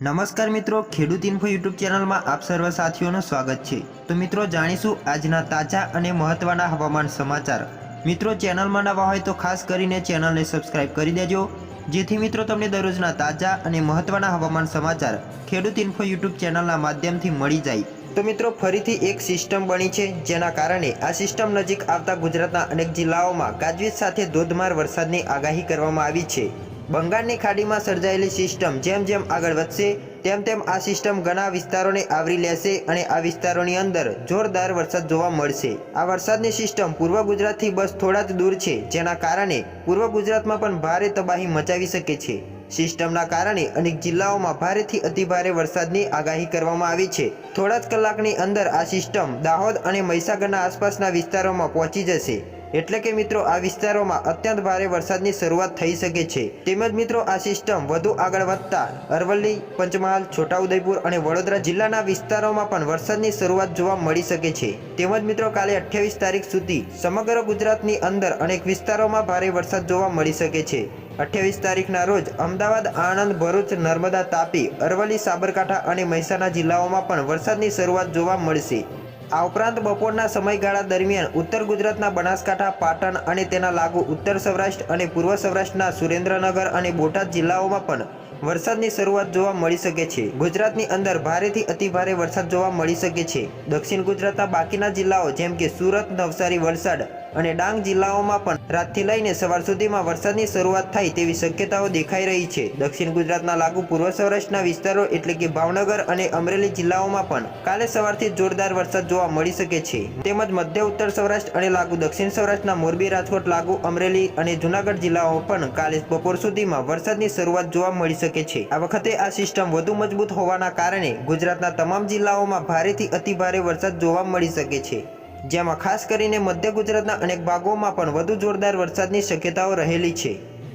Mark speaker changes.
Speaker 1: નમસ્કાર મિત્રો, ખેડૂત ઇન્ફો યુટ્યુબ ચેનલમાં આપ સર્વ સાથીઓનું સ્વાગત છે. તો મિત્રો, જાણીશું આજના તાજા અને મહત્વના હવામાન સમાચાર. મિત્રો, ચેનલમાં નવા હોય તો ખાસ કરીને ચેનલને સબસ્ક્રાઇબ કરી દેજો, જેથી મિત્રો તમને દરરોજના તાજા અને મહત્વના હવામાન સમાચાર ખેડૂત ઇન્ફો યુટ્યુબ ચેનલના માધ્યમથી મળી જાય. તો મિત્રો, ફરીથી એક સિસ્ટમ બની છે, જેના કારણે આ સિસ્ટમ નજીક આવતા ગુજરાતના અનેક જિલ્લાઓમાં ગાજવીજ સાથે ધોધમાર વરસાદની આગાહી કરવામાં આવી છે. બંગાળની ખાડીમાં સર્જાયેલી સિસ્ટમ જેમ જેમ આગળ વધશે, તેમ તેમ આ સિસ્ટમ ઘણા વિસ્તારોને આવરી લેશે અને આ વિસ્તારોની અંદર જોરદાર વરસાદ જોવા મળશે. આ વરસાદની સિસ્ટમ પૂર્વ ગુજરાતથી બસ થોડા જ દૂર છે, જેના કારણે પૂર્વ ગુજરાતમાં પણ ભારે તબાહી મચાવી શકે છે. સિસ્ટમના કારણે અનેક જિલ્લાઓમાં ભારેથી અતિભારે વરસાદની આગાહી કરવામાં આવી છે. થોડા જ કલાકની અંદર આ સિસ્ટમ દાહોદ અને મહીસાગરના આસપાસના વિસ્તારોમાં પહોંચી જશે. એટલે કે મિત્રો, આ વિસ્તારોમાં અત્યંત ભારે વરસાદની શરૂઆત થઈ શકે છે. તેમજ મિત્રો, આ સિસ્ટમ વધુ આગળ વધતા અરવલ્લી, પંચમહાલ, છોટાઉદેપુર અને વડોદરા જિલ્લાના વિસ્તારોમાં પણ વરસાદની શરૂઆત જોવા મળી શકે છે. તેમજ મિત્રો, કાલે અઠ્યાવીસ તારીખ સુધી સમગ્ર ગુજરાતની અંદર અનેક વિસ્તારોમાં ભારે વરસાદ જોવા મળી શકે છે. અઠ્યાવીસ તારીખના રોજ અમદાવાદ, આણંદ, ભરૂચ, નર્મદા તાપી, અરવલ્લી, સાબરકાંઠા અને મહેસાણા જિલ્લાઓમાં પણ વરસાદની શરૂઆત જોવા મળશે. આ ઉપરાંત બપોરના સમયગાળા દરમિયાન ઉત્તર ગુજરાતના બનાસકાંઠા, પાટણ અને તેના લાગુ ઉત્તર સૌરાષ્ટ્ર અને પૂર્વ સૌરાષ્ટ્રના સુરેન્દ્રનગર અને બોટાદ જિલ્લાઓમાં પણ વરસાદની શરૂઆત જોવા મળી શકે છે. ગુજરાતની અંદર ભારેથી અતિભારે વરસાદ જોવા મળી શકે છે. દક્ષિણ ગુજરાતના બાકીના જિલ્લાઓ જેમ કે સુરત, નવસારી, વલસાડ અને ડાંગ જિલ્લાઓમાં પણ રાતથી લઈને સવાર સુધીમાં વરસાદની શરૂઆત થાય તેવી શક્યતાઓ દેખાઈ રહી છે. દક્ષિણ ગુજરાતના લાગુ પૂર્વ સૌરાષ્ટ્રના વિસ્તારો એટલે કે ભાવનગર અને અમરેલી જિલ્લાઓમાં પણ કાલે સવારથી જોરદાર વરસાદ જોવા મળી શકે છે. તેમજ મધ્ય ઉત્તર સૌરાષ્ટ્ર અને લાગુ દક્ષિણ સૌરાષ્ટ્રના મોરબી, રાજકોટ, લાગુ, અમરેલી અને જુનાગઢ જિલ્લાઓ પણ કાલે બપોર સુધીમાં વરસાદની શરૂઆત જોવા મળી શકે છે. આ વખતે આ સિસ્ટમ વધુ મજબૂત હોવાના કારણે ગુજરાતના તમામ જિલ્લાઓમાં ભારેથી અતિભારે વરસાદ જોવા મળી શકે છે. જેમાં ખાસ કરીને મધ્ય ગુજરાતના અનેક ભાગોમાં પણ વધુ જોરદાર વરસાદની શક્યતાઓ રહેલી છે.